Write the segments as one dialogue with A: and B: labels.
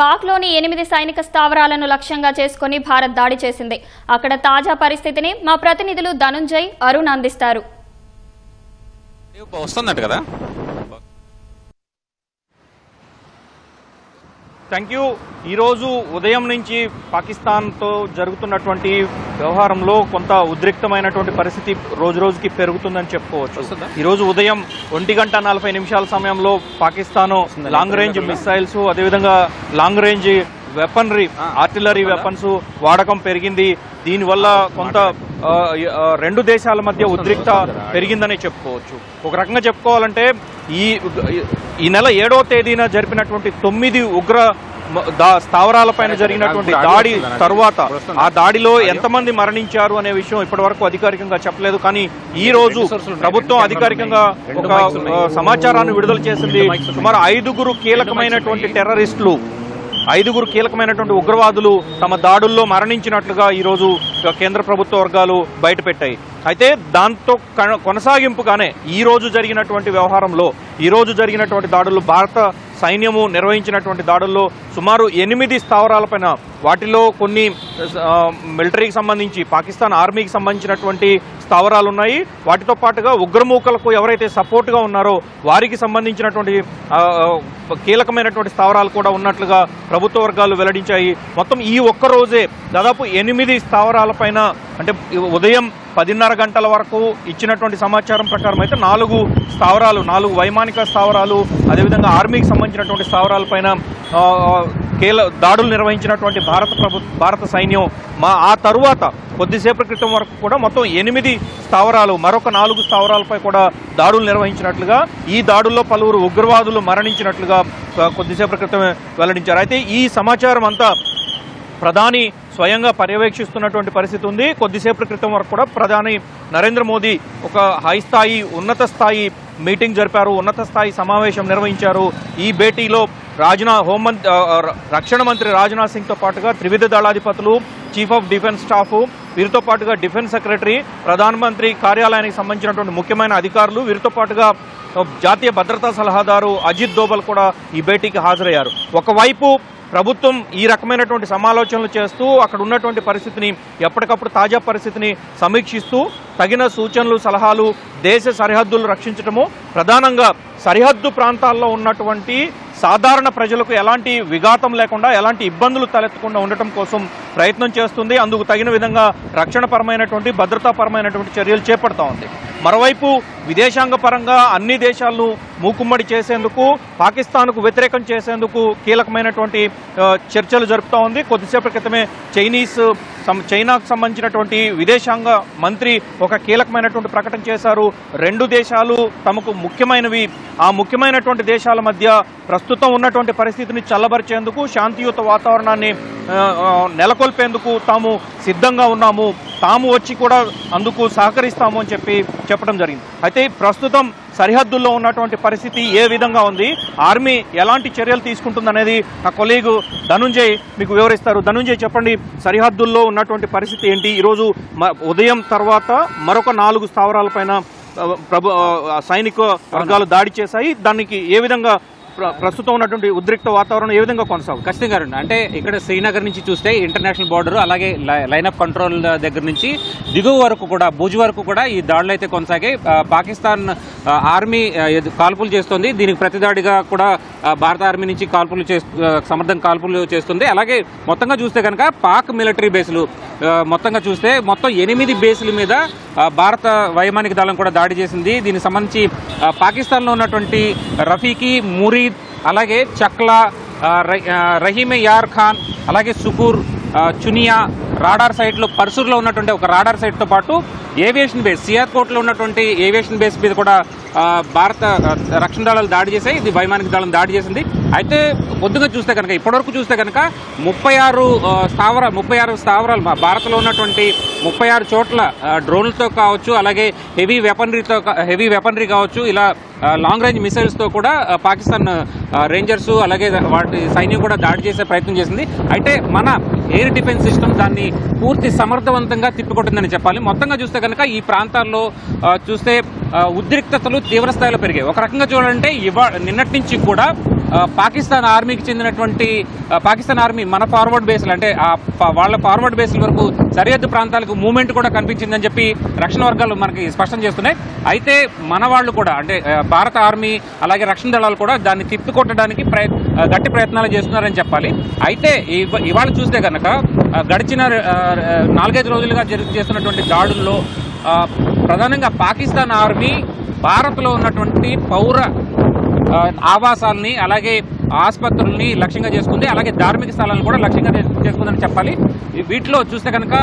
A: పాక్లోని ఎనిమిది సైనిక స్థావరాలను లక్ష్యంగా చేసుకుని భారత్ దాడి చేసింది. అక్కడ తాజా పరిస్థితిని మా ప్రతినిధులు ధనుంజయ్ అరుణ్ అందిస్తారు.
B: వస్తుందట కదా?
C: Thank you. ఈరోజు ఉదయం నుంచి పాకిస్తాన్తో జరుగుతున్నటువంటి వ్యవహారంలో కొంత ఉద్రిక్తమైనటువంటి పరిస్థితి రోజు రోజుకి పెరుగుతుందని చెప్పుకోవచ్చు? ఈరోజు ఉదయం ఒంటి గంట నలభై నిమిషాల సమయంలో పాకిస్తాన్? లాంగ్ రేంజ్ మిసైల్స్ అదేవిధంగా long range weaponry artillery weapons వాడకం పెరిగింది. దీనివల్ల కొంత రెండు దేశాల మధ్య ఉద్రిక్త పెరిగిందని చెప్పుకోవచ్చు. ఒక రకంగా చెప్పుకోవాలంటే ఈ ఈ నెల ఏడవ తేదీన జరిపినటువంటి తొమ్మిది ఉగ్ర స్థావరాలపైన జరిగినటువంటి దాడి తరువాత ఆ దాడిలో ఎంతమంది మరణించారు అనే విషయం ఇప్పటి వరకు అధికారికంగా చెప్పలేదు. కానీ ఈ రోజు ప్రభుత్వం అధికారికంగా ఒక సమాచారాన్ని విడుదల చేసింది. సుమారు ఐదుగురు కీలకమైనటువంటి టెర్రరిస్టులు ఐదుగురు కీలకమైనటువంటి ఉగ్రవాదులు తమ దాడుల్లో మరణించినట్లుగా ఈరోజు కేంద్ర ప్రభుత్వ వర్గాలు బయటపెట్టాయి. అయితే దాంతో కన- కొనసాగింపుగానే ఈ రోజు జరిగినటువంటి వ్యవహారంలో ఈ రోజు జరిగినటువంటి దాడుల్లో భారత సైన్యము నిర్వహించినటువంటి దాడుల్లో సుమారు ఎనిమిది స్థావరాలపైన వాటిలో కొన్ని మిలిటరీకి సంబంధించి పాకిస్తాన్ ఆర్మీకి సంబంధించినటువంటి స్థావరాలు ఉన్నాయి వాటితో పాటుగా ఉగ్రమూకలకు ఎవరైతే సపోర్ట్గా ఉన్నారో వారికి సంబంధించినటువంటి కీలకమైనటువంటి స్థావరాలు కూడా ఉన్నట్లుగా ప్రభుత్వ వర్గాలు వెల్లడించాయి. మొత్తం ఈ ఒక్క రోజే దాదాపు ఎనిమిది స్థావరాలపైన అంటే ఉదయం పదిన్నర గంటల వరకు ఇచ్చినటువంటి సమాచారం ప్రకారం అయితే నాలుగు స్థావరాలు నాలుగు వైమానిక స్థావరాలు అదేవిధంగా ఆర్మీకి సంబంధించినటువంటి స్థావరాలపైన పైన కీల దాడులు నిర్వహించినటువంటి భారత ప్రభు భారత సైన్యం మా ఆ తరువాత కొద్దిసేపటి క్రితం వరకు కూడా మొత్తం ఎనిమిది స్థావరాలు మరొక నాలుగు స్థావరాలపై కూడా దాడులు నిర్వహించినట్లుగా ఈ దాడుల్లో పలువురు ఉగ్రవాదులు మరణించినట్లుగా కొద్దిసేపటి క్రితం వెల్లడించారు. అయితే ఈ సమాచారం అంతా ప్రధాని స్వయంగా పర్యవేక్షిస్తున్నటువంటి పరిస్థితి ఉంది. కొద్దిసేపటి క్రితం వరకు కూడా ప్రధాని నరేంద్ర మోదీ ఒక హై స్థాయి ఉన్నత స్థాయి మీటింగ్ జరిపారు. ఉన్నత స్థాయి సమావేశం నిర్వహించారు. ఈ భేటీలో రాజ్నా హోంమంత్రి రక్షణ మంత్రి రాజ్నాథ్ సింగ్తో పాటుగా త్రివిధ దళాధిపతులు చీఫ్ ఆఫ్ డిఫెన్స్ స్టాఫ్ వీరితో పాటుగా డిఫెన్స్ సెక్రటరీ ప్రధానమంత్రి కార్యాలయానికి సంబంధించినటువంటి ముఖ్యమైన అధికారులు వీరితో పాటుగా జాతీయ భద్రతా సలహాదారు అజిత్ దోబల్ కూడా ఈ భేటీకి హాజరయ్యారు. ఒకవైపు ప్రభుత్వం ఈ రకమైనటువంటి సమాలోచనలు చేస్తూ అక్కడ ఉన్నటువంటి పరిస్థితిని ఎప్పటికప్పుడు తాజా పరిస్థితిని సమీక్షిస్తూ తగిన సూచనలు సలహాలు దేశ సరిహద్దులు రక్షించటము ప్రధానంగా సరిహద్దు ప్రాంతాల్లో ఉన్నటువంటి సాధారణ ప్రజలకు ఎలాంటి విఘాతం లేకుండా ఎలాంటి ఇబ్బందులు తలెత్తకుండా ఉండటం కోసం ప్రయత్నం చేస్తుంది. అందుకు తగిన విధంగా రక్షణపరమైనటువంటి భద్రతాపరమైనటువంటి చర్యలు చేపడతా ఉంది. మరోవైపు విదేశాంగ పరంగా అన్ని దేశాలను మూకుమ్మడి చేసేందుకు పాకిస్తాన్కు వ్యతిరేకం చేసేందుకు కీలకమైనటువంటి చర్చలు జరుపుతూ ఉంది. కొద్దిసేపటి క్రితమే చైనీస్ సం- చైనాకు సంబంధించినటువంటి విదేశాంగ మంత్రి ఒక కీలకమైనటువంటి ప్రకటన చేశారు. రెండు దేశాలు తమకు ముఖ్యమైనవి. ఆ ముఖ్యమైనటువంటి దేశాల మధ్య ప్రస్తుతం ఉన్నటువంటి పరిస్థితిని చల్లబరిచేందుకు శాంతియుత వాతావరణాన్ని నెలకొల్పేందుకు తాము సిద్ధంగా ఉన్నాము. తాము వచ్చి కూడా అందుకు సహకరిస్తాము అని చెప్పి చెప్పడం జరిగింది. అయితే ప్రస్తుతం సరిహద్దుల్లో ఉన్నటువంటి పరిస్థితి ఏ విధంగా ఉంది? ఆర్మీ ఎలాంటి చర్యలు తీసుకుంటుందనేది నా కొలీగు ధనుంజయ్ మీకు వివరిస్తారు. ధనుంజయ్ చెప్పండి సరిహద్దుల్లో ఉన్నటువంటి పరిస్థితి ఏంటి? ఈరోజు ఉదయం తర్వాత మరొక నాలుగు స్థావరాలపైన ప్రభు సైనిక వర్గాలు దాడి చేశాయి. దానికి ఏ విధంగా ప్రస్తుతం ఉన్నటువంటి ఉద్రిక్త వాతావరణం ఏ విధంగా కొనసాగు
B: ఖచ్చితంగా అరుణ్. అంటే ఇక్కడ శ్రీనగర్ నుంచి చూస్తే ఇంటర్నేషనల్ బార్డర్ అలాగే లై- లైన్ ఆఫ్ కంట్రోల్ దగ్గర నుంచి దిగువ వరకు కూడా భుజ్ వరకు కూడా ఈ దాడులు అయితే కొనసాగాయి. పాకిస్తాన్ ఆర్మీ కాల్పులు చేస్తుంది. దీనికి ప్రతిదాడిగా కూడా భారత ఆర్మీ నుంచి కాల్పులు చేస్తూ సమర్థం కాల్పులు చేస్తుంది. అలాగే మొత్తంగా చూస్తే కనుక పాక్ మిలిటరీ బేసులు మొత్తంగా చూస్తే మొత్తం ఎనిమిది బేసుల మీద భారత వైమానిక దళం కూడా దాడి చేసింది. దీనికి సంబంధించి పాకిస్తాన్లో ఉన్నటువంటి రఫీకి మురీద్ అలాగే చక్లా ర- రహీమే యార్ ఖాన్ అలాగే సుకూర్ చునియా రాడార్ సైట్లో పర్సూర్లో ఉన్నటువంటి ఒక రాడార్ సైట్తో పాటు ఏవియేషన్ బేస్ సియార్కోట్లో ఉన్నటువంటి ఏవియేషన్ బేస్ మీద కూడా భారత రక్షణ దళాలు దాడి చేశాయి. ఇది వైమానిక దళం దాడి చేసింది. అయితే పొద్దుగా చూస్తే కనుక ఇప్పటివరకు చూస్తే కనుక ముప్పై ఆరు స్థావర ముప్పై ఆరు స్థావరాలు భారత్లో ఉన్నటువంటి ముప్పై ఆరు చోట్ల డ్రోన్లతో కావచ్చు అలాగే హెవీ వెపనరీతో హెవీ వెపనరీ కావచ్చు ఇలా లాంగ్ రేంజ్ మిసైల్స్తో కూడా పాకిస్తాన్ రేంజర్స్ అలాగే వాటి సైన్యం కూడా దాడి చేసే ప్రయత్నం చేసింది. అయితే మన ఎయిర్ డిఫెన్స్ సిస్టమ్ దాన్ని పూర్తి సమర్థవంతంగా తిప్పికొట్టిందని చెప్పాలి. మొత్తంగా చూస్తే కనుక ఈ ప్రాంతాల్లో చూస్తే ఉద్రిక్తతలు తీవ్ర స్థాయిలో పెరిగాయి. ఒక రకంగా చూడాలంటే ఇవా నిన్నటి నుంచి కూడా పాకిస్తాన్ ఆర్మీకి చెందినటువంటి పాకిస్తాన్ ఆర్మీ మన ఫార్వర్డ్ బేస్లు అంటే వాళ్ళ ఫార్వర్డ్ బేస్ల వరకు సరిహద్దు ప్రాంతాలకు మూమెంట్ కూడా కనిపించిందని చెప్పి రక్షణ వర్గాలు మనకి స్పష్టం చేస్తున్నాయి. అయితే మన వాళ్ళు కూడా అంటే భారత ఆర్మీ అలాగే రక్షణ దళాలు కూడా దాన్ని తిప్పికొట్టడానికి గట్టి ప్రయత్నాలు చేస్తున్నారని చెప్పాలి. అయితే ఇవాళ చూస్తే కనుక గడిచిన నాలుగైదు రోజులుగా జరుగు చేస్తున్నటువంటి దాడుల్లో ప్రధానంగా పాకిస్తాన్ ఆర్మీ భారత్లో ఉన్నటువంటి పౌర ఆవాసాలని అలాగే ఆసుపత్రుల్ని లక్ష్యంగా చేసుకుంది. అలాగే ధార్మిక స్థలాలను కూడా లక్ష్యంగా చేసుకుందని చెప్పాలి. వీటిలో చూస్తే కనుక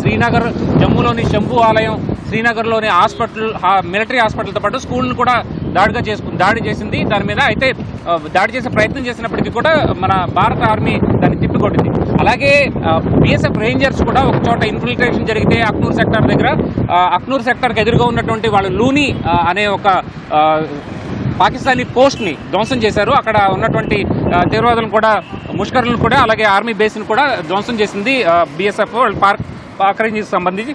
B: శ్రీనగర్ జమ్మూలోని శంభు ఆలయం శ్రీనగర్లోని హాస్పిటల్ మిలిటరీ హాస్పిటల్తో పాటు స్కూల్ను కూడా దాడిగా చేసుకుంది దాడి చేసింది. దాని మీద అయితే దాడి చేసే ప్రయత్నం చేసినప్పటికీ కూడా మన భారత ఆర్మీ దాన్ని తిప్పికొట్టింది. అలాగే బిఎస్ఎఫ్ రేంజర్స్ కూడా ఒక చోట ఇన్ఫిల్ట్రేషన్ జరిగితే అక్నూర్ సెక్టార్ దగ్గర అక్నూర్ సెక్టార్కి ఎదురుగా ఉన్నటువంటి వాళ్ళు లూని అనే ఒక పాకిస్తానీ పోస్ట్ని ధ్వంసం చేశారు. అక్కడ ఉన్నటువంటి తీవ్రవాదులను కూడా ముష్కరులను కూడా అలాగే ఆర్మీ బేస్ని కూడా ధ్వంసం చేసింది బిఎస్ఎఫ్ పార్క్ పాక్ రేంజ్ సంబంధించి.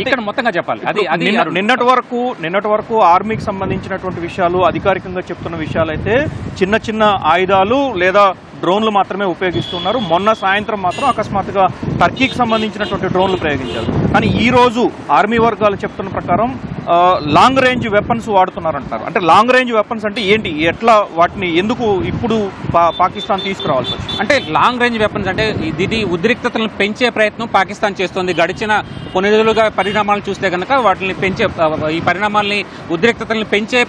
B: ఇక్కడ మొత్తంగా చెప్పాలి. అది అది.
C: నిన్నటి వరకు నిన్నటి వరకు ఆర్మీకి సంబంధించినటువంటి విషయాలు అధికారికంగా చెప్తున్న విషయాలు అయితే చిన్న చిన్న ఆయుధాలు లేదా డ్రోన్లు మాత్రమే ఉపయోగిస్తున్నారు. మొన్న సాయంత్రం మాత్రం అకస్మాత్తుగా టర్కీకి సంబంధించినటువంటి డ్రోన్లు ప్రయోగించారు. కానీ ఈ రోజు ఆర్మీ వర్గాలు చెప్తున్న ప్రకారం లాంగ్ రేంజ్ వెపన్స్ వాడుతున్నారంటారు అంటే లాంగ్ రేంజ్ వెపన్స్ అంటే ఏంటి? ఎట్లా వాటిని ఎందుకు ఇప్పుడు పా- పాకిస్తాన్ తీసుకురావాల్సి వచ్చింది?
B: అంటే లాంగ్ రేంజ్ వెపన్స్ అంటే ఇది ఉద్రిక్తతలను పెంచే ప్రయత్నం పాకిస్తాన్ చేస్తుంది. గడిచిన కొన్ని రోజులుగా పరిణామాలు చూస్తే కనుక వాటిని పెంచే ఈ పరిణామాల్ని ఉద్రిక్తతలను పెంచే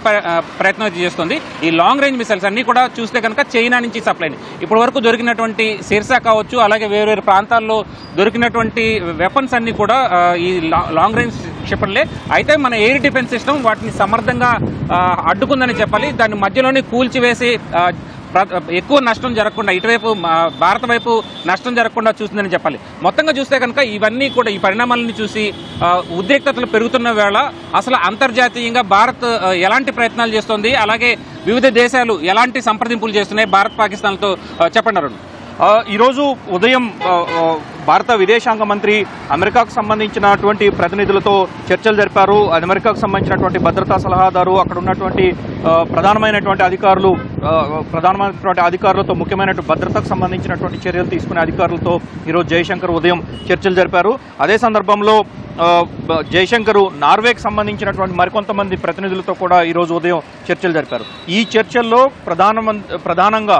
B: ప్రయత్నం చేస్తుంది. ఈ లాంగ్ రేంజ్ మిసైల్స్ అన్నీ కూడా చూస్తే కనుక చైనా నుంచి సప్లై ఇప్పటి వరకు దొరికినటువంటి సిర్సా కావచ్చు అలాగే వేరు వేరు ప్రాంతాల్లో దొరికినటువంటి వెపన్స్ అన్నీ కూడా ఈ లాంగ్ రేంజ్ క్షిపణులే అయితే మన ఎయిర్ డిఫెన్స్ సిస్టమ్ వాటిని సమర్థంగా అడ్డుకుందని చెప్పాలి. దాన్ని మధ్యలోనే కూల్చివేసి ప్ర- ఎక్కువ నష్టం జరగకుండా ఇటువైపు భారత వైపు నష్టం జరగకుండా చూసిందని చెప్పాలి. మొత్తంగా చూస్తే కనుక ఇవన్నీ కూడా ఈ పరిణామాలను చూసి ఉద్రిక్తతలు పెరుగుతున్న వేళ అసలు అంతర్జాతీయంగా భారత్ ఎలాంటి ప్రయత్నాలు చేస్తోంది అలాగే వివిధ దేశాలు ఎలాంటి సంప్రదింపులు చేస్తున్నాయి భారత్ పాకిస్తాన్తో చెప్పండి అరుణ్.
C: ఈరోజు ఉదయం భారత విదేశాంగ మంత్రి అమెరికాకు సంబంధించినటువంటి ప్రతినిధులతో చర్చలు జరిపారు. అమెరికాకు సంబంధించినటువంటి భద్రతా సలహాదారు అక్కడ ఉన్నటువంటి ప్రధానమైనటువంటి అధికారులు ప్రధానమైనటువంటి అధికారులతో ముఖ్యమైనటువంటి భద్రతకు సంబంధించినటువంటి చర్యలు తీసుకునే అధికారులతో ఈరోజు జయశంకర్ ఉదయం చర్చలు జరిపారు. అదే సందర్భంలో ఆ, జయశంకర్ నార్వేకి సంబంధించినటువంటి మరికొంతమంది ప్రతినిధులతో కూడా ఈరోజు ఉదయం చర్చలు జరిపారు. ఈ చర్చల్లో ప్రధాన ప్రధానంగా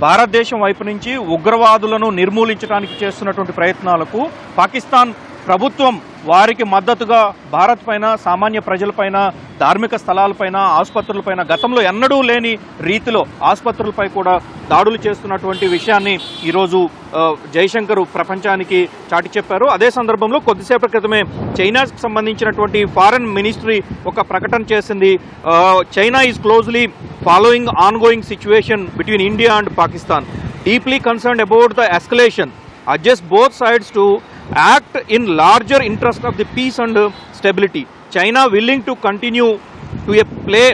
C: భారతదేశం వైపు నుంచి ఉగ్రవాదులను నిర్మూలించడానికి చేస్తున్నటువంటి ప్రయత్నాలకు పాకిస్తాన్ ప్రభుత్వం వారికి మద్దతుగా భారత్ పైన సామాన్య ప్రజలపైన ధార్మిక స్థలాలపైన ఆసుపత్రులపైన గతంలో ఎన్నడూ లేని రీతిలో ఆసుపత్రులపై కూడా దాడులు చేస్తున్నటువంటి విషయాన్ని ఈరోజు జయశంకర్ జైశంకర్ ప్రపంచానికి చాటి చెప్పారు. అదే సందర్భంలో కొద్దిసేపటి క్రితమే చైనాకు సంబంధించినటువంటి ఫారెన్ మినిస్ట్రీ ఒక ప్రకటన చేసింది. China is closely following ongoing situation between India and Pakistan deeply concerned about the escalation adjust both sides to act in larger interest of the peace and stability. China willing to continue to a play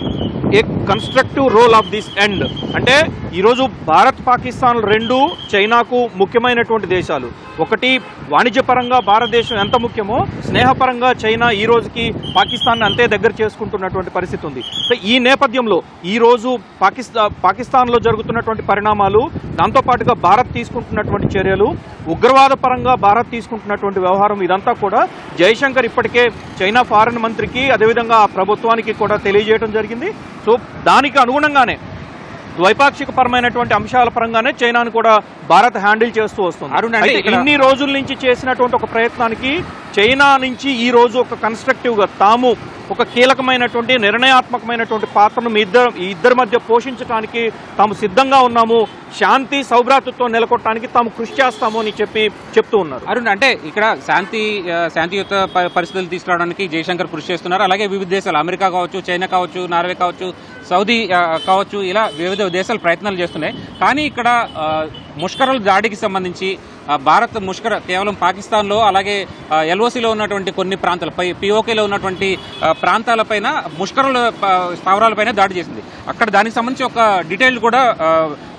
C: a constructive role of this end అంటే ఈరోజు భారత్ పాకిస్తాన్ రెండు చైనాకు ముఖ్యమైనటువంటి దేశాలు. ఒకటి వాణిజ్యపరంగా భారతదేశం ఎంత ముఖ్యమో స్నేహపరంగా చైనా ఈ రోజుకి పాకిస్తాన్ అంతే దగ్గర చేసుకుంటున్నటువంటి పరిస్థితి ఉంది. సో ఈ నేపథ్యంలో ఈరోజు పాకిస్తా పాకిస్తాన్లో జరుగుతున్నటువంటి పరిణామాలు దాంతోపాటుగా భారత్ తీసుకుంటున్నటువంటి చర్యలు ఉగ్రవాద పరంగా భారత్ తీసుకుంటున్నటువంటి వ్యవహారం ఇదంతా కూడా జైశంకర్ ఇప్పటికే చైనా ఫారెన్ మంత్రికి అదేవిధంగా ఆ ప్రభుత్వానికి కూడా తెలియజేయడం జరిగింది. సో దానికి అనుగుణంగానే ద్వైపాక్షిక పరమైనటువంటి అంశాల పరంగానే చైనాను కూడా భారత్ హ్యాండిల్ చేస్తూ వస్తుంది.
B: అరుణ్ అంటే
C: ఇన్ని రోజుల నుంచి చేసినటువంటి ఒక ప్రయత్నానికి చైనా నుంచి ఈ రోజు ఒక కన్స్ట్రక్టివ్గా తాము ఒక కీలకమైనటువంటి నిర్ణయాత్మకమైనటువంటి పాత్రను మీ ఇద్దరు ఈ ఇద్దరి మధ్య పోషించడానికి తాము సిద్ధంగా ఉన్నాము. శాంతి సౌభ్రాతృత్వం నెలకొట్టడానికి తాము కృషి చేస్తాము అని చెప్పి చెప్తూ ఉన్నారు.
B: అరుణ్ అంటే ఇక్కడ శాంతి శాంతియుత పరిస్థితులు తీసుకురావడానికి జయశంకర్ కృషి చేస్తున్నారు. అలాగే వివిధ దేశాలు అమెరికా కావచ్చు చైనా కావచ్చు నార్వే కావచ్చు సౌదీ కావచ్చు ఇలా వివిధ దేశాలు ప్రయత్నాలు చేస్తున్నాయి. కానీ ఇక్కడ ముష్కరల ముష్కరుల దాడికి సంబంధించి భారత్ ముష్కర కేవలం పాకిస్తాన్లో అలాగే ఎల్ఓసిలో ఉన్నటువంటి కొన్ని ప్రాంతాలు పై పిఓకేలో ఉన్నటువంటి ప్రాంతాలపైన ముష్కరుల స్థావరాలపైన దాడి చేసింది. అక్కడ దానికి సంబంధించి ఒక డీటెయిల్ కూడా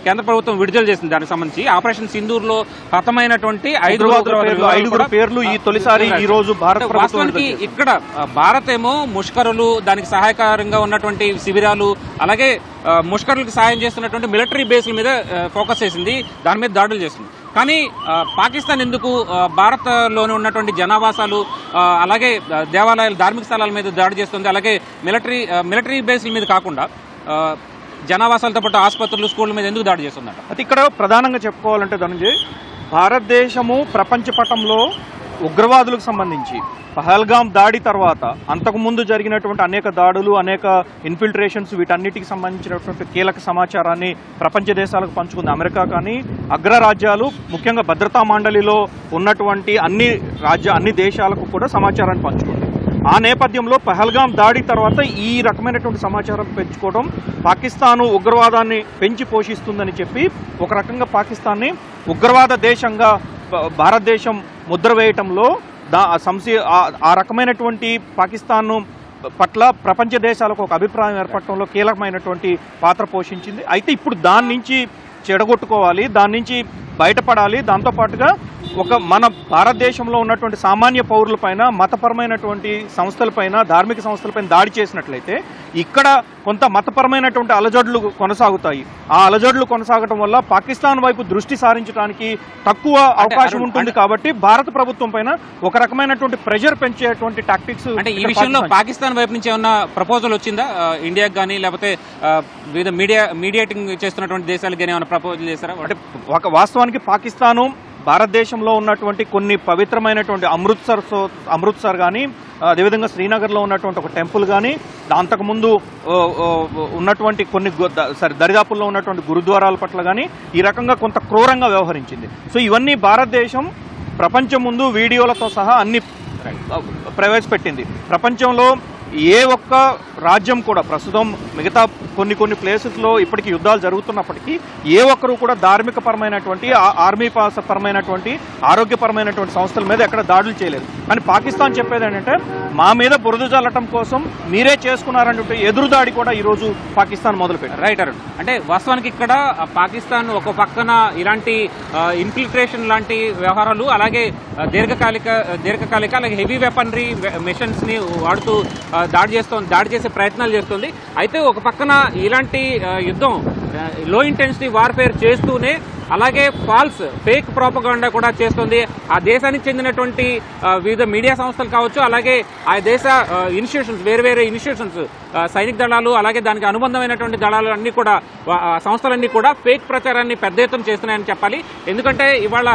B: కేంద్ర ప్రభుత్వం విడుదల చేసింది దానికి సంబంధించి. ఆపరేషన్ సింధూర్లో హతమైనటువంటి
C: పేర్లు, ఐదుగురు పేర్లు ఈ తొలిసారి ఈ రోజు భారత
B: వాస్తవానికి
C: చేసింది.
B: ఇక్కడ భారత్ ఏమో ముష్కరులు దానికి సహాయకరంగా ఉన్నటువంటి శిబిరాలు అలాగే ముష్కరులకు సహాయం చేస్తున్నటువంటి మిలిటరీ బేస్ల మీద ఫోకస్ చేసింది. దాని మీద దాడులు చేస్తుంది కానీ పాకిస్తాన్ ఎందుకు ఆ, భారత్లోనే ఉన్నటువంటి జనావాసాలు అలాగే దేవాలయాలు ధార్మిక స్థలాల మీద దాడి చేస్తుంది అలాగే మిలిటరీ మిలిటరీ బేస్ల మీద కాకుండా జనావాసాలతో పాటు ఆసుపత్రులు స్కూళ్ళ మీద ఎందుకు దాడి చేస్తుందంట?
C: అది ఇక్కడ ప్రధానంగా చెప్పుకోవాలంటే ధనంజయ్ భారతదేశము ప్రపంచ పటంలో ఉగ్రవాదులకు సంబంధించి పహల్గాం దాడి తర్వాత అంతకుముందు జరిగినటువంటి అనేక దాడులు అనేక ఇన్ఫిల్ట్రేషన్స్ వీటన్నిటికి సంబంధించినటువంటి కీలక సమాచారాన్ని ప్రపంచ దేశాలకు పంచుకుంది. అమెరికా కానీ అగ్రరాజ్యాలు ముఖ్యంగా భద్రతా మండలిలో ఉన్నటువంటి అన్ని రాజ్య అన్ని దేశాలకు కూడా సమాచారాన్ని పంచుకుంది. ఆ నేపథ్యంలో పహల్గాం దాడి తర్వాత ఈ రకమైనటువంటి సమాచారం పెంచుకోవడం పాకిస్తాను ఉగ్రవాదాన్ని పెంచి పోషిస్తుందని చెప్పి ఒక రకంగా పాకిస్తాన్ని ఉగ్రవాద దేశంగా భారతదేశం ముద్ర వేయటంలో దా ఆ సంశీ ఆ రకమైనటువంటి పాకిస్తాన్ను పట్ల ప్రపంచ దేశాలకు ఒక అభిప్రాయం ఏర్పడటంలో కీలకమైనటువంటి పాత్ర పోషించింది. అయితే ఇప్పుడు దాని నుంచి చెడగొట్టుకోవాలి దాని నుంచి బయటపడాలి దాంతోపాటుగా ఒక మన భారతదేశంలో ఉన్నటువంటి సామాన్య పౌరులపైన మతపరమైనటువంటి సంస్థలపైన ధార్మిక సంస్థలపైన దాడి చేసినట్లయితే ఇక్కడ కొంత మతపరమైనటువంటి అలజడులు కొనసాగుతాయి. ఆ అలజడులు కొనసాగటం వల్ల పాకిస్తాన్ వైపు దృష్టి సారించడానికి తక్కువ అవకాశం ఉంటుంది కాబట్టి భారత ప్రభుత్వం పైన ఒక రకమైనటువంటి ప్రెషర్ పెంచేటువంటి టాక్టిక్స్
B: అంటే ఈ విషయంలో పాకిస్తాన్ వైపు నుంచి ఏమన్నా ప్రపోజల్ వచ్చిందా? ఇండియాకి కానీ లేకపోతే వివిధ మీడియా మీడియేటింగ్ చేస్తున్నటువంటి దేశాలకు కానీ ఏమైనా ప్రపోజల్ చేశారా?
C: అంటే ఒక వాస్తవానికి పాకిస్తాను భారతదేశంలో ఉన్నటువంటి కొన్ని పవిత్రమైనటువంటి అమృత్సర్ సో- అమృత్సర్ కానీ అదేవిధంగా శ్రీనగర్లో ఉన్నటువంటి ఒక టెంపుల్ కానీ అంతకుముందు ఉన్నటువంటి కొన్ని గు- సారీ దరిదాపుల్లో ఉన్నటువంటి గురుద్వారాల పట్ల కానీ ఈ రకంగా కొంత క్రూరంగా వ్యవహరించింది. సో ఇవన్నీ భారతదేశం ప్రపంచం ముందు వీడియోలతో సహా అన్ని ప్రవేశపెట్టింది. ప్రపంచంలో ఏ ఒక్క రాజ్యం కూడా ప్రస్తుతం మిగతా కొన్ని కొన్ని ప్లేసెస్లో ఇప్పటికీ యుద్ధాలు జరుగుతున్నప్పటికీ ఏ ఒక్కరు కూడా ధార్మిక పరమైనటువంటి ఆర్మీ పాస పరమైనటువంటి ఆరోగ్యపరమైనటువంటి సంస్థల మీద ఎక్కడ దాడులు చేయలేదు. కానీ పాకిస్తాన్ చెప్పేది ఏంటంటే మా మీద బురద చల్లటం కోసం మీరే చేసుకున్నారంటే ఎదురు దాడి కూడా ఈరోజు పాకిస్తాన్ మొదలుపెట్టారు
B: రైట్ అరుణ్ అంటే వాస్తవానికి ఇక్కడ పాకిస్తాన్ ఒక పక్కన ఇలాంటి ఇన్ఫిల్ట్రేషన్ లాంటి వ్యవహారాలు అలాగే దీర్ఘకాలిక దీర్ఘకాలిక అలాగే హెవీ వెపనరీ మిషన్స్ని వాడుతూ దాడి చేస్తోంది దాడి చేసే ప్రయత్నాలు చేస్తుంది. అయితే ఒక పక్కన ఇలాంటి యుద్ధం లో ఇంటెన్సిటీ వార్ఫేర్ చేస్తూనే అలాగే ఫాల్స్ ఫేక్ ప్రాపగాండా కూడా చేస్తుంది. ఆ దేశానికి చెందినటువంటి వివిధ మీడియా సంస్థలు కావచ్చు అలాగే ఆ దేశ ఇన్స్టిట్యూషన్స్ వేరు వేరే ఇన్స్టిట్యూషన్స్ సైనిక దళాలు అలాగే దానికి అనుబంధమైనటువంటి దళాలు అన్ని కూడా సంస్థలన్నీ కూడా ఫేక్ ప్రచారాన్ని పెద్ద ఎత్తున చేస్తున్నాయని చెప్పాలి. ఎందుకంటే ఇవాళ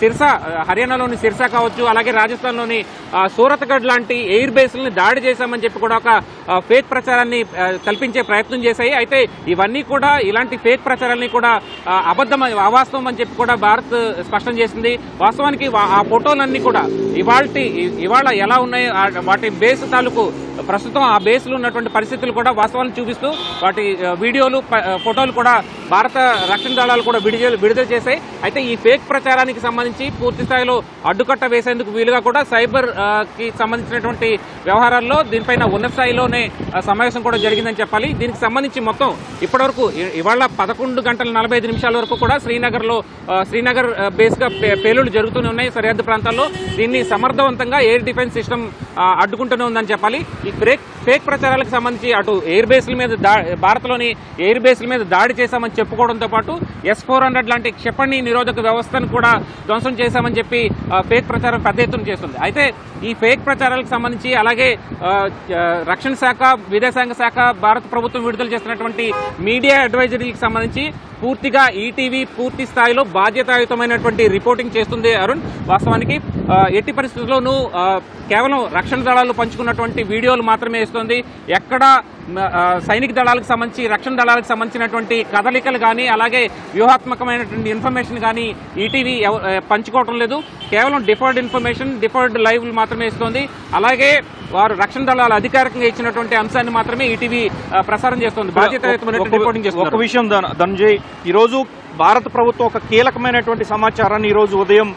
B: సిర్స సిర్సా హర్యానాలోని సిర్సా కావచ్చు అలాగే రాజస్థాన్లోని సూరత్గఢ్ లాంటి ఎయిర్ బేస్లని దాడి చేశామని చెప్పి కూడా ఒక ఫేక్ ప్రచారాన్ని కల్పించే ప్రయత్నం చేశాయి. అయితే ఇవన్నీ కూడా ఇలాంటి ఫేక్ ప్రచారాన్ని కూడా ఆ, అబద్ధం అవాస్తవం అని చెప్పి కూడా భారత్ స్పష్టం చేసింది. వాస్తవానికి ఆ ఫోటోలన్నీ కూడా ఇవాళ ఇవాళ ఎలా ఉన్నాయో వాటి బేస్ తాలూకు ప్రస్తుతం ఆ బేస్లో ఉన్నటువంటి పరిస్థితులు కూడా వాస్తవాన్ని చూపిస్తూ వాటి వీడియోలు ఫోటోలు కూడా భారత రక్షణ దళాలు కూడా విడుదల విడుదల చేశాయి. అయితే ఈ ఫేక్ ప్రచారానికి సంబంధించి పూర్తి స్థాయిలో అడ్డుకట్ట వేసేందుకు వీలుగా కూడా సైబర్కి సంబంధించినటువంటి వ్యవహారాల్లో దీనిపైన ఉన్నత స్థాయిలోనే సమావేశం కూడా జరిగిందని చెప్పాలి. దీనికి సంబంధించి మొత్తం ఇప్పటివరకు ఇవాళ పదకొండు గంటల నలభై నిమిషాల వరకు కూడా శ్రీనగర్లో శ్రీనగర్ బేస్గా పే- పేలుళ్ళు జరుగుతూనే ఉన్నాయి సరిహద్దు ప్రాంతాల్లో. దీన్ని సమర్థవంతంగా ఎయిర్ డిఫెన్స్ సిస్టమ్ అడ్డుకుంటూనే ఉందని చెప్పాలి. ఈ బ్రేక్ ఫేక్ ప్రచారాలకు సంబంధించి అటు ఎయిర్ బేస్ల మీద దా భారత్లోని ఎయిర్ బేస్ల మీద దాడి చేశామని చెప్పుకోవడంతో పాటు ఎస్ ఫోర్ హండ్రెడ్ లాంటి క్షిపణి నిరోధక వ్యవస్థను కూడా ధ్వంసం చేశామని చెప్పి ఫేక్ ప్రచారం పెద్ద ఎత్తున చేస్తుంది. అయితే ఈ ఫేక్ ప్రచారాలకు సంబంధించి అలాగే రక్షణ శాఖ విదేశాంగ శాఖ భారత ప్రభుత్వం విడుదల చేస్తున్నటువంటి మీడియా అడ్వైజరీకి సంబంధించి పూర్తిగా ఈటీవీ పూర్తి స్థాయిలో బాధ్యతాయుతమైనటువంటి రిపోర్టింగ్ చేస్తుంది అరుణ్. వాస్తవానికి ఎట్టి పరిస్థితుల్లోనూ కేవలం రక్షణ దళాలు పంచుకున్నటువంటి వీడియోలు మాత్రమే ఇస్తుంది. ఎక్కడ సైనిక దళాలకు సంబంధించి రక్షణ దళాలకు సంబంధించినటువంటి కదలికలు కానీ అలాగే వ్యూహాత్మకమైనటువంటి ఇన్ఫర్మేషన్ కానీ ఈటీవీ పంచుకోవటం లేదు. కేవలం డిఫర్డ్ ఇన్ఫర్మేషన్ డిఫర్డ్ లైవ్ మాత్రమే ఇస్తుంది. అలాగే వారు రక్షణ దళాలు అధికారికంగా ఇచ్చినటువంటి అంశాన్ని మాత్రమే ఈటీవీ ప్రసారం చేస్తుంది. రిపోర్టింగ్
C: ఒక విషయం ధన- ధనంజయ్ ఈరోజు భారత ప్రభుత్వం ఒక కీలకమైనటువంటి సమాచారాన్ని ఈరోజు ఉదయం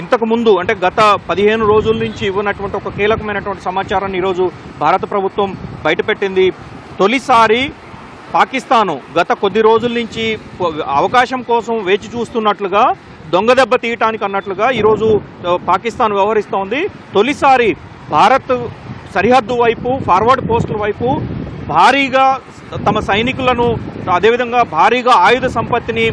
C: ఇంతకు ముందు అంటే గత పదిహేను రోజుల నుంచి ఇవ్వనటువంటి ఒక కీలకమైనటువంటి సమాచారాన్ని ఈరోజు భారత ప్రభుత్వం బయటపెట్టింది. తొలిసారి పాకిస్తాను గత కొద్ది రోజుల నుంచి అవకాశం కోసం వేచి చూస్తున్నట్లుగా దొంగ దెబ్బ తీయటానికి అన్నట్లుగా ఈరోజు పాకిస్తాన్ వ్యవహరిస్తోంది. తొలిసారి భారత్ సరిహద్దు వైపు ఫార్వర్డ్ పోస్టుల వైపు భారీగా తమ సైనికులను అదేవిధంగా భారీగా ఆయుధ సంపత్తిని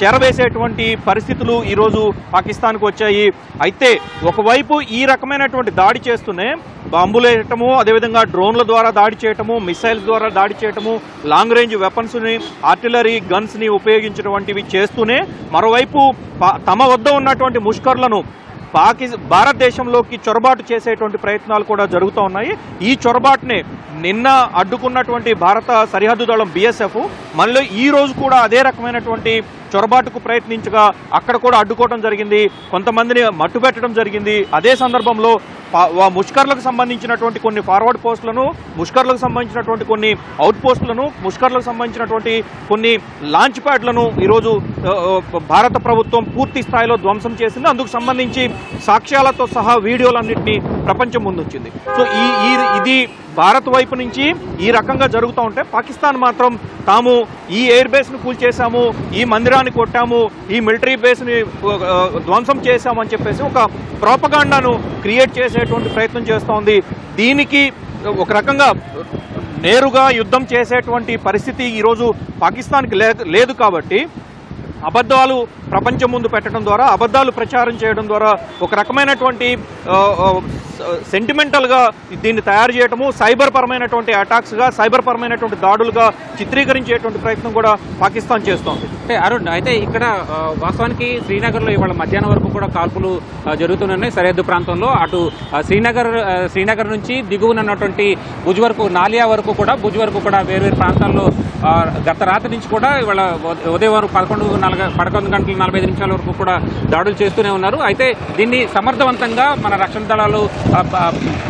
C: చేరవేసేటువంటి పరిస్థితులు ఈరోజు పాకిస్తాన్కు వచ్చాయి. అయితే ఒకవైపు ఈ రకమైనటువంటి దాడి చేస్తూనే బాంబులు వేయటము అదేవిధంగా డ్రోన్ల ద్వారా దాడి చేయటము మిసైల్స్ ద్వారా దాడి చేయటము లాంగ్ రేంజ్ వెపన్స్ని ఆర్టిలరీ గన్స్ని ఉపయోగించడం చేస్తూనే మరోవైపు తమ వద్ద ఉన్నటువంటి ముష్కర్లను పాకి భారతదేశంలోకి చొరబాటు చేసేటువంటి ప్రయత్నాలు కూడా జరుగుతూ ఉన్నాయి. ఈ చొరబాటునే నిన్న అడ్డుకున్నటువంటి భారత సరిహద్దు దళం బీఎస్ఎఫ్ మళ్ళీ ఈ రోజు కూడా అదే రకమైనటువంటి చొరబాటుకు ప్రయత్నించగా అక్కడ కూడా అడ్డుకోవడం జరిగింది. కొంతమందిని మట్టుబెట్టడం జరిగింది. అదే సందర్భంలో ముష్కర్లకు సంబంధించినటువంటి కొన్ని ఫార్వర్డ్ పోస్టులను ముష్కర్లకు సంబంధించినటువంటి కొన్ని అవుట్ పోస్టులను ముష్కర్లకు సంబంధించినటువంటి కొన్ని లాంచ్ ప్యాడ్లను ఈరోజు భారత ప్రభుత్వం పూర్తి స్థాయిలో ధ్వంసం చేసింది. అందుకు సంబంధించి సాక్ష్యాలతో సహా వీడియోలన్నింటినీ ప్రపంచం ముందుంచింది సో ఈ ఇది భారత్ వైపు నుంచి ఈ రకంగా జరుగుతూ ఉంటే పాకిస్తాన్ మాత్రం తాము ఈ ఎయిర్ బేస్ను కూల్చేశాము ఈ మందిరాన్ని కొట్టాము ఈ మిలిటరీ బేస్ని ఆ, ధ్వంసం చేశామని చెప్పేసి ఒక ప్రోపగాండాను క్రియేట్ చేసేటువంటి ప్రయత్నం చేస్తోంది. దీనికి ఒక రకంగా నేరుగా యుద్ధం చేసేటువంటి పరిస్థితి ఈరోజు పాకిస్తాన్కి లే- లేదు కాబట్టి అబద్ధాలు ప్రపంచం ముందు పెట్టడం ద్వారా అబద్ధాలు ప్రచారం చేయడం ద్వారా ఒక రకమైనటువంటి సెంటిమెంటల్గా దీన్ని తయారు చేయటము సైబర్ పరమైనటువంటి అటాక్స్గా సైబర్ పరమైనటువంటి దాడులుగా చిత్రీకరించేటువంటి ప్రయత్నం కూడా పాకిస్తాన్ చేస్తోంది.
B: అంటే అరుణ్ అయితే ఇక్కడ వాస్తవానికి శ్రీనగర్లో ఇవాళ మధ్యాహ్నం వరకు కూడా కాల్పులు జరుగుతున్నాయి. సరిహద్దు ప్రాంతంలో అటు శ్రీనగర్ శ్రీనగర్ నుంచి దిగువనున్నటువంటి భుజ్ వరకు నాలియా వరకు కూడా భుజ్ వరకు కూడా వేర్వేరు ప్రాంతాల్లో గత రాత్రి నుంచి కూడా ఇవాళ ఉదయం వరకు పదకొండు నలభై పదకొండు గంటల నలభై ఐదు నిమిషాల వరకు కూడా దాడులు చేస్తూనే ఉన్నారు. అయితే దీన్ని సమర్థవంతంగా మన రక్షణ దళాలు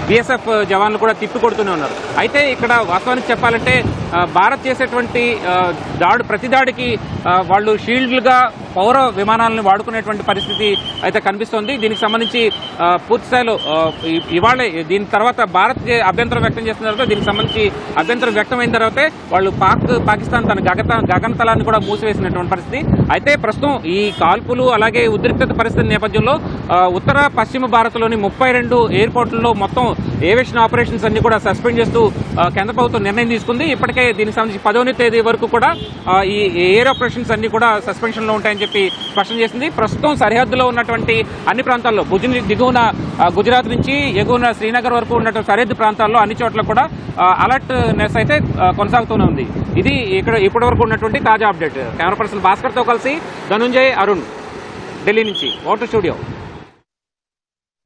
B: బిఎస్ఎఫ్ జవాన్లు కూడా తిప్పి కొడుతూనే ఉన్నారు. అయితే ఇక్కడ వాస్తవానికి చెప్పాలంటే భారత్ చేసేటువంటి దాడు ప్రతి దాడికి వాళ్ళు షీల్డ్లుగా పౌర విమానాలను వాడుకునేటువంటి పరిస్థితి అయితే కనిపిస్తోంది. దీనికి సంబంధించి పూర్తిస్థాయిలో ఇవాళే ఇవాళ దీని తర్వాత భారత్ అభ్యంతరం వ్యక్తం చేసిన తర్వాత దీనికి సంబంధించి అభ్యంతరం వ్యక్తమైన తర్వాతే వాళ్ళు పాక్ పాకిస్తాన్ తన గగత గగనతలాన్ని కూడా మూసివేసినటువంటి పరిస్థితి. అయితే ప్రస్తుతం ఈ కాల్పులు అలాగే ఉద్రిక్తత పరిస్థితి నేపథ్యంలో ఉత్తర పశ్చిమ భారత్లోని ముప్పై రెండు ఎయిర్పోర్టుల్లో మొత్తం ఏవియేషన్ ఆపరేషన్స్ అన్ని కూడా సస్పెండ్ చేస్తూ కేంద్ర ప్రభుత్వం నిర్ణయం తీసుకుంది. ఇప్పటికే దీనికి సంబంధించి పదోని తేదీ వరకు కూడా ఈ ఎయిర్ ఆపరేషన్స్ అన్ని కూడా సస్పెన్షన్లో ఉంటాయని చెప్పి స్పష్టం చేసింది. ప్రస్తుతం సరిహద్దులో ఉన్నటువంటి అన్ని ప్రాంతాల్లో భుజ్ దిగువన గుజరాత్ నుంచి ఎగువన శ్రీనగర్ వరకు ఉన్నటువంటి సరిహద్దు ప్రాంతాల్లో అన్ని చోట్ల కూడా అలర్ట్నెస్ అయితే కొనసాగుతూనే ఉంది. ఇది ఇక్కడ ఇప్పటి వరకు ఉన్నటువంటి తాజా అప్డేట్ కెమెరా పర్సన్ భాస్కర్తో కలిసి ధనుంజయ్ అరుణ్ ఢిల్లీ నుంచి. Voter studio